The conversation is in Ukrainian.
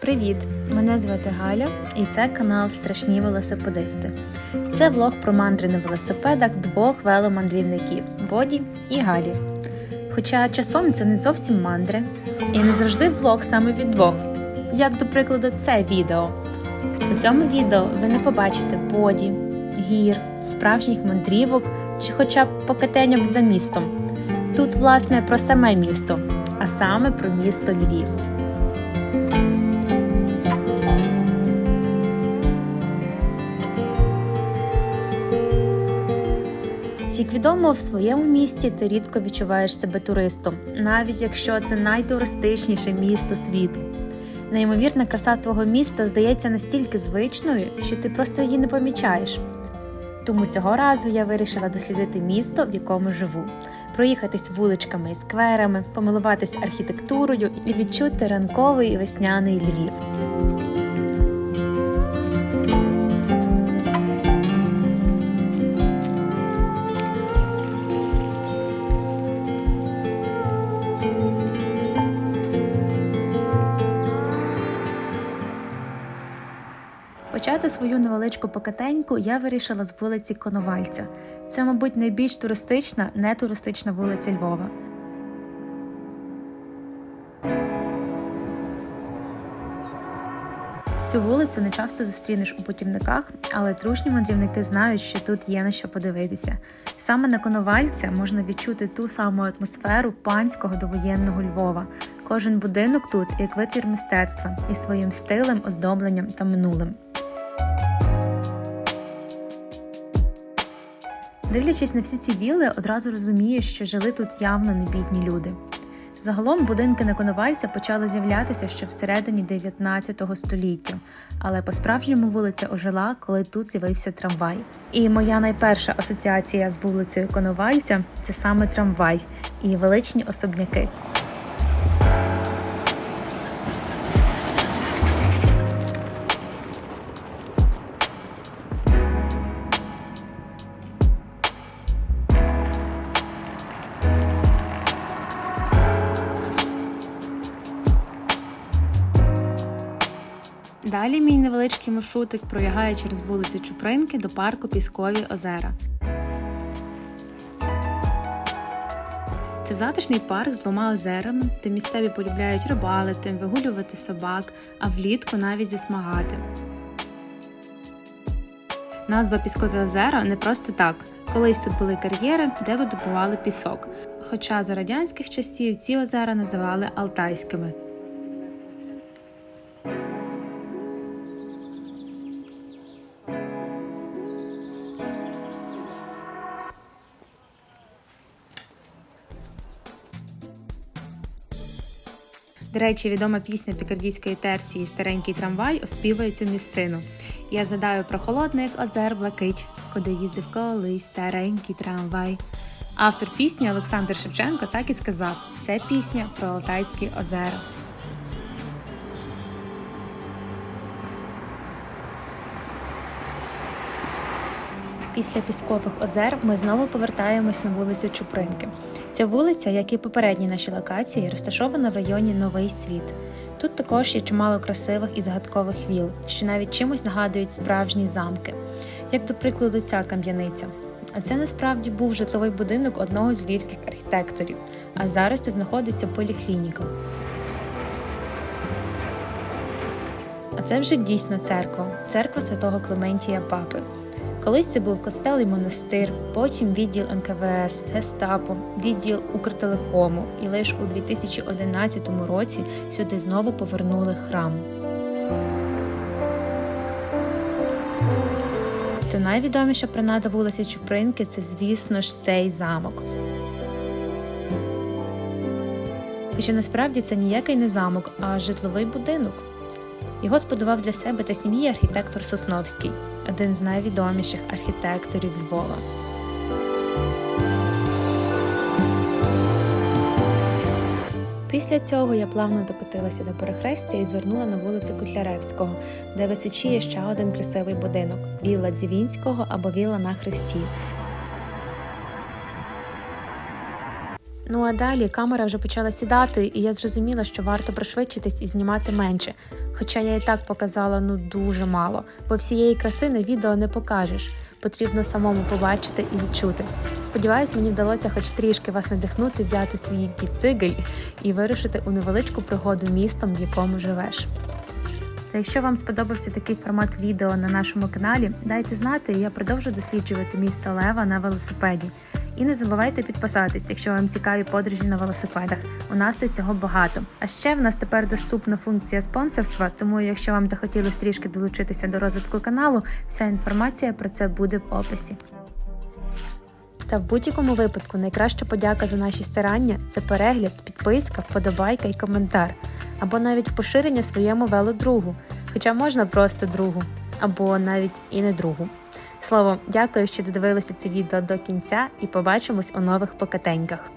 Привіт! Мене звати Галя, і це канал Страшні велосипедисти. Це влог про мандри на велосипедах двох веломандрівників Боді і Галі. Хоча часом це не зовсім мандри, і не завжди влог саме від двох, як, до прикладу, це відео. У цьому відео ви не побачите боді, гір, справжніх мандрівок чи хоча б покатеньок за містом. Тут, власне, про саме місто, а саме про місто Львів. Як відомо, в своєму місті ти рідко відчуваєш себе туристом, навіть якщо це найтуристичніше місто світу. Неймовірна краса свого міста здається настільки звичною, що ти просто її не помічаєш. Тому цього разу я вирішила дослідити місто, в якому живу, проїхатись вуличками і скверами, помилуватись архітектурою і відчути ранковий весняний Львів. Почати свою невеличку покатеньку я вирішила з вулиці Коновальця. Це, мабуть, найбільш туристична, не туристична вулиця Львова. Цю вулицю не часто зустрінеш у путівниках, але трушні мандрівники знають, що тут є на що подивитися. Саме на Коновальця можна відчути ту саму атмосферу панського довоєнного Львова. Кожен будинок тут як витвір мистецтва із своїм стилем, оздобленням та минулим. Дивлячись на всі ці вілли, одразу розумієш, що жили тут явно не бідні люди. Загалом будинки на Коновальця почали з'являтися ще всередині 19 століття, але по-справжньому вулиця ожила, коли тут з'явився трамвай. І моя найперша асоціація з вулицею Коновальця це саме трамвай і величні особняки. Далі мій невеличкий маршрутик пролягає через вулицю Чупринки до парку Піскові озера. Це затишний парк з двома озерами, де місцеві полюбляють рибалити, вигулювати собак, а влітку навіть засмагати. Назва Піскові озера не просто так. Колись тут були кар'єри, де видобували пісок. Хоча за радянських часів ці озера називали Алтайськими. До речі, відома пісня пікардійської терції Старенький трамвай оспівує цю місцину. Я згадаю про холодних озер блакить, куди їздив колись старенький трамвай. Автор пісні Олександр Шевченко так і сказав: це пісня про Алтайські озера. Після Піскових озер ми знову повертаємось на вулицю Чупринки. Ця вулиця, як і попередні наші локації, розташована в районі Новий Світ. Тут також є чимало красивих і загадкових віл, що навіть чимось нагадують справжні замки, як до прикладу, ця кам'яниця. А це насправді був житловий будинок одного з львівських архітекторів, а зараз тут знаходиться поліклініка. А це вже дійсно церква, церква святого Клементія Папи. Колись це був костел і монастир, потім відділ НКВС, Гестапо, відділ Укртелекому, і лише у 2011 році сюди знову повернули храм. Та найвідоміша принада вулиці Чупринки це, звісно ж, цей замок. Хоча насправді це ніякий не замок, а житловий будинок. Його збудував для себе та сім'ї архітектор Сосновський, один з найвідоміших архітекторів Львова. Після цього я плавно докотилася до перехрестя і звернула на вулицю Котляревського, де височіє ще один красивий будинок вілла Дзівінського або вілла на Хресті. Ну а далі камера вже почала сідати, і я зрозуміла, що варто пришвидшитись і знімати менше. Хоча я і так показала ну дуже мало, бо всієї краси на відео не покажеш. Потрібно самому побачити і відчути. Сподіваюсь, мені вдалося хоч трішки вас надихнути, взяти свій біцикл і вирушити у невеличку пригоду містом, в якому живеш. Та якщо вам сподобався такий формат відео на нашому каналі, дайте знати, я продовжу досліджувати місто Лева на велосипеді. І не забувайте підписатись, якщо вам цікаві подорожі на велосипедах. У нас і цього багато. А ще в нас тепер доступна функція спонсорства, тому якщо вам захотілося трішки долучитися до розвитку каналу, вся інформація про це буде в описі. Та в будь-якому випадку найкраща подяка за наші старання це перегляд, підписка, вподобайка і коментар, або навіть поширення своєму велодругу, хоча можна просто другу, або навіть і не другу. Словом, дякую, що додивилися це відео до кінця і побачимось у нових покатеньках.